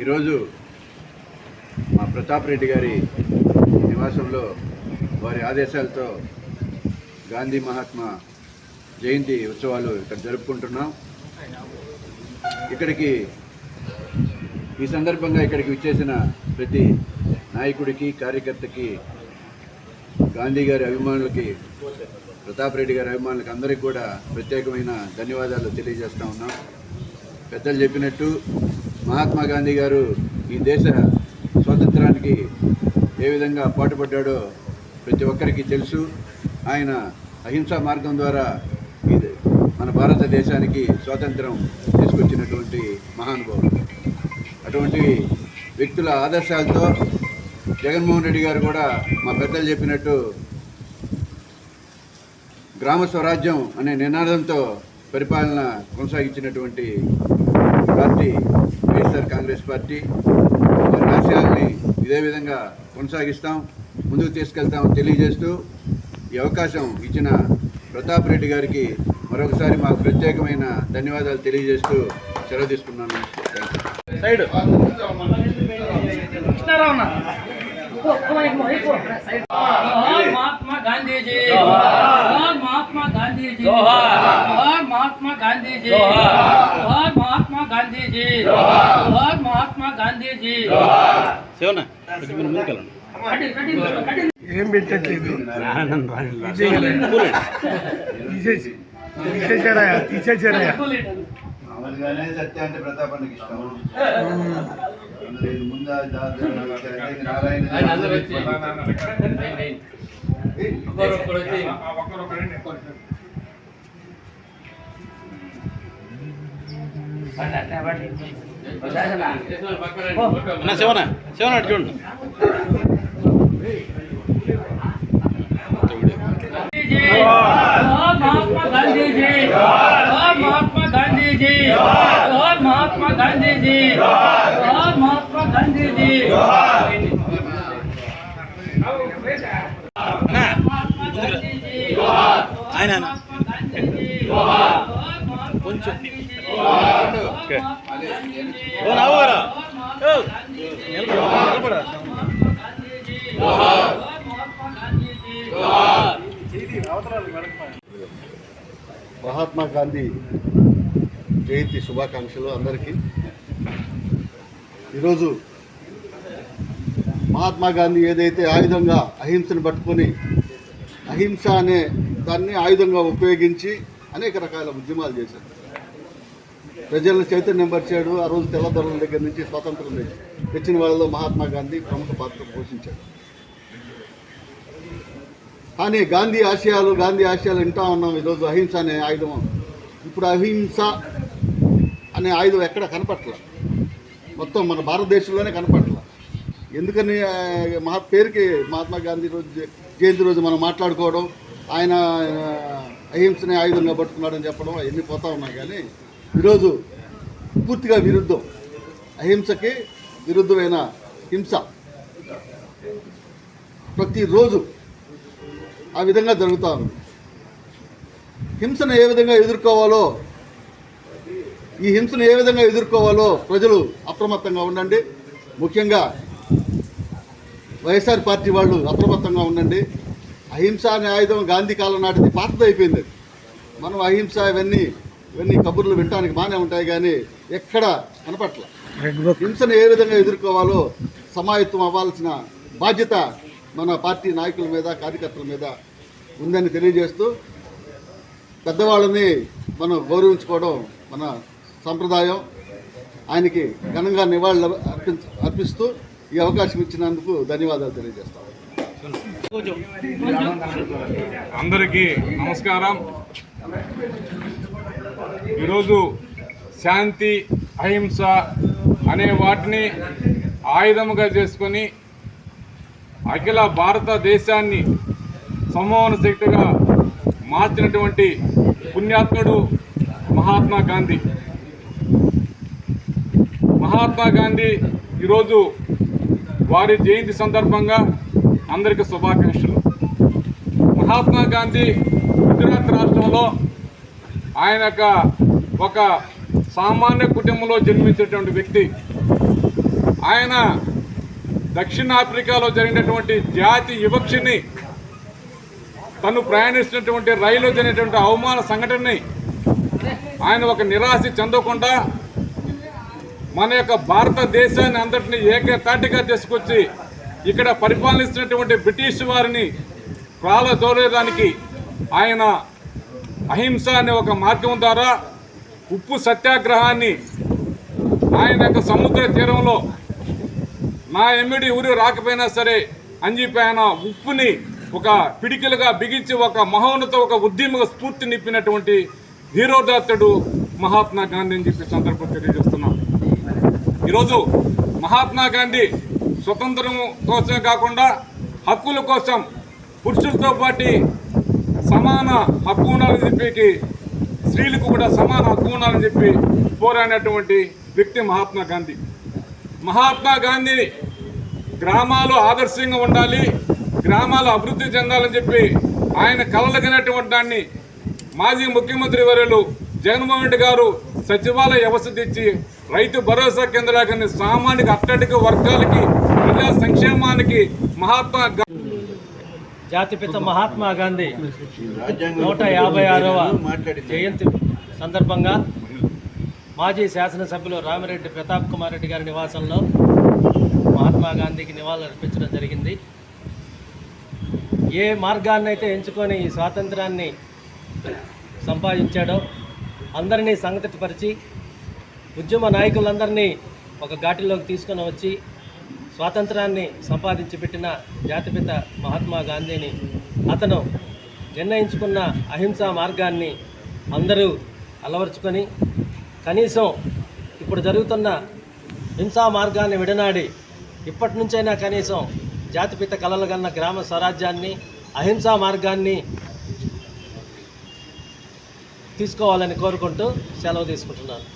ఈరోజు మా ప్రతాప్ రెడ్డి గారి నివాసంలో వారి ఆదేశాలతో గాంధీ మహాత్మా జయంతి ఉత్సవాలు ఇక్కడ జరుపుకుంటున్నాం. ఇక్కడికి ఈ సందర్భంగా ఇక్కడికి విచ్చేసిన ప్రతి నాయకుడికి కార్యకర్తకి గాంధీ గారి అభిమానులకి ప్రతాప్ రెడ్డి గారి అభిమానులకి అందరికీ కూడా ప్రత్యేకమైన ధన్యవాదాలు తెలియజేస్తూ ఉన్నాం. పెద్దలు చెప్పినట్టు మహాత్మా గాంధీ గారు ఈ దేశ స్వాతంత్రానికి ఏ విధంగా పాటుపడ్డాడో ప్రతి ఒక్కరికి తెలుసు. ఆయన అహింసా మార్గం ద్వారా ఇది మన భారతదేశానికి స్వాతంత్రం తీసుకొచ్చినటువంటి మహానుభావుడు. అటువంటి వ్యక్తుల ఆదర్శాలతో జగన్మోహన్ రెడ్డి గారు కూడా మా పెద్దలు చెప్పినట్టు గ్రామ స్వరాజ్యం అనే నినాదంతో పరిపాలన కొనసాగించినటువంటి పార్టీ వైఎస్ఆర్ కాంగ్రెస్ పార్టీ. వారి ఇదే విధంగా కొనసాగిస్తాం ముందుకు తీసుకెళ్తాం తెలియజేస్తూ ఈ అవకాశం ఇచ్చిన ప్రతాప్ రెడ్డి గారికి మరొకసారి మాకు ప్రత్యేకమైన ధన్యవాదాలు తెలియజేస్తూ సెలవు తీసుకున్నాను. సైడ్ जोहार महात्मा गांधी जी जोहार महात्मा गांधी जी जोहार महात्मा गांधी जी जोहार महात्मा गांधी जी जोहार महात्मा गांधी जी శివన్న కొంచెం మీరు ముందుకెళ్ళండి ఏం పెట్టట్లేదు తీసేసి తీసేసారా తీసేసారా మామూలుగానే సత్య అంటే ప్రతాపానికి ఇష్టం. ముందు అన్న శివన్న శివన్న అటు చూడండి जी గాంధీజీ. జోహార్ మహాత్మా గాంధీజీ. ఆయన కొంచెం. ఓకే మహాత్మా గాంధీ జయంతి శుభాకాంక్షలు అందరికీ. ఈరోజు మహాత్మా గాంధీ ఏదైతే ఆయుధంగా అహింసను పట్టుకొని అహింస అనే దాన్ని ఆయుధంగా ఉపయోగించి అనేక రకాల ఉద్యమాలు చేశారు. ప్రజలను చైతన్యం పరిచాడు ఆ రోజు తెల్లదొరల దగ్గర నుంచి స్వాతంత్రం తెచ్చి- తెచ్చిన వాళ్ళలో మహాత్మా గాంధీ ప్రముఖ పాత్ర పోషించాడు. కానీ గాంధీ ఆశయాలు గాంధీ ఆశయాలు వింటా ఉన్నాం ఈరోజు అహింస అనే ఆయుధం. ఇప్పుడు అహింస అనే ఆయుధం ఎక్కడ కనపట్ల? మొత్తం మన భారతదేశంలోనే కనపట్ల. ఎందుకని మహా పేరుకి మహాత్మా గాంధీ రోజు జయంతి రోజు మనం మాట్లాడుకోవడం ఆయన అహింసనే ఆయుధంగా పట్టుకున్నాడని చెప్పడం అవన్నీ పోతా ఉన్నాయి కానీ ఈరోజు పూర్తిగా విరుద్ధం. అహింసకి విరుద్ధమైన హింస. ప్రతిరోజు ఆ విధంగా జరుగుతూ ఉంది. హింసను ఏ విధంగా ఎదుర్కోవాలో ఈ హింసను ఏ విధంగా ఎదుర్కోవాలో ప్రజలు అప్రమత్తంగా ఉండండి. ముఖ్యంగా వైఎస్ఆర్ పార్టీ వాళ్ళు అప్రమత్తంగా ఉండండి. అహింస అనే ఆయుధం గాంధీ కాలం నాటిది అయిపోయింది. మనం అహింస ఇవన్నీ ఇవన్నీ కబుర్లు వినటానికి బాగానే ఉంటాయి కానీ ఎక్కడ కనపట్ల హింసను ఏ విధంగా ఎదుర్కోవాలో సమాయత్తం అవ్వాల్సిన బాధ్యత మన పార్టీ నాయకుల మీద కార్యకర్తల మీద ఉందని తెలియజేస్తూ పెద్దవాళ్ళని మనం గౌరవించుకోవడం మన సంప్రదాయం ఆయనకి ఘనంగా నివాళులు అర్పించ అర్పిస్తూ ఈ అవకాశం ఇచ్చినందుకు ధన్యవాదాలు తెలియజేస్తాం. అందరికీ నమస్కారం. ఈరోజు శాంతి అహింస అనే వాటిని ఆయుధముగా చేసుకొని అఖిల భారతదేశాన్ని సంమోహన శక్తిగా మార్చినటువంటి పుణ్యాత్ముడు మహాత్మా గాంధీ. మహాత్మా గాంధీ ఈరోజు వారి జయంతి సందర్భంగా అందరికీ శుభాకాంక్షలు. మహాత్మా గాంధీ గుజరాత్ రాష్ట్రంలో ఆయన యొక్క ఒక సామాన్య కుటుంబంలో జన్మించేటువంటి వ్యక్తి. ఆయన దక్షిణాఫ్రికాలో జరిగినటువంటి జాతి వివక్షని తను ప్రయాణిస్తున్నటువంటి రైలు జరిగినటువంటి అవమాన సంఘటనని ఆయన ఒక నిరాశ చెందకుండా మన యొక్క భారతదేశాన్ని అందరినీ ఏకతాటిగా తీసుకొచ్చి ఇక్కడ పరిపాలిస్తున్నటువంటి బ్రిటిష్ వారిని ప్రాలదోలేదానికి ఆయన అహింస అనే ఒక మార్గం ద్వారా ఉప్పు సత్యాగ్రహాన్ని ఆయన యొక్క సముద్ర తీరంలో నా ఎమ్మిడి ఊరి రాకపోయినా సరే అని చెప్పి ఆయన ఉప్పుని ఒక పిడికిలుగా బిగించి ఒక మహోన్నత ఒక ఉద్యమ స్ఫూర్తి నిప్పినటువంటి ధీరోదాత్తుడు మహాత్మా గాంధీ అని చెప్పి సందర్భం తెలియజేస్తున్నాం. ఈరోజు మహాత్మా గాంధీ స్వతంత్రం కోసమే కాకుండా హక్కుల కోసం పురుషులతో పాటు సమాన హక్కు ఉండాలని చెప్పి స్త్రీలకు కూడా సమాన హక్కు ఉండాలని చెప్పి పోరాడినటువంటి వ్యక్తి మహాత్మా గాంధీ. మహాత్మా గాంధీ గ్రామాలు ఆదర్శంగా ఉండాలి గ్రామాలు అభివృద్ధి చెందాలని చెప్పి ఆయన కలలగినటువంటి దాన్ని మాజీ ముఖ్యమంత్రి వర్యులు జగన్మోహన్ రెడ్డి గారు సచివాలయ వ్యవస్థ తెచ్చి రైతు భరోసా కేంద్రాలని సామాన్య అట్టడిక వర్గాలకి ప్రజా సంక్షేమానికి మహాత్మా జాతిపిత మహాత్మా గాంధీ నూట యాభై ఆరవ జయంతి సందర్భంగా మాజీ శాసనసభ్యులు రామిరెడ్డి ప్రతాప్ కుమార్ రెడ్డి గారి నివాసంలో మహాత్మా గాంధీకి నివాళులు అర్పించడం జరిగింది. ఏ మార్గాన్ని అయితే ఎంచుకొని ఈ స్వాతంత్రాన్ని సంపాదించాడో అందరినీ సంగతిపరిచి ఉద్యమ నాయకులందరినీ ఒక ఘాటిలోకి తీసుకొని వచ్చి స్వాతంత్రాన్ని సంపాదించి పెట్టిన జాతిపిత మహాత్మా గాంధీని అతను నిర్ణయించుకున్న అహింసా మార్గాన్ని అందరూ అలవర్చుకొని కనీసం ఇప్పుడు జరుగుతున్న హింసా మార్గాన్ని విడనాడి ఇప్పటి నుంచైనా కనీసం జాతిపిత కలలు కన్న గ్రామ స్వరాజ్యాన్ని అహింసా మార్గాన్ని తీసుకోవాలని కోరుకుంటూ సెలవు తీసుకుంటున్నాను.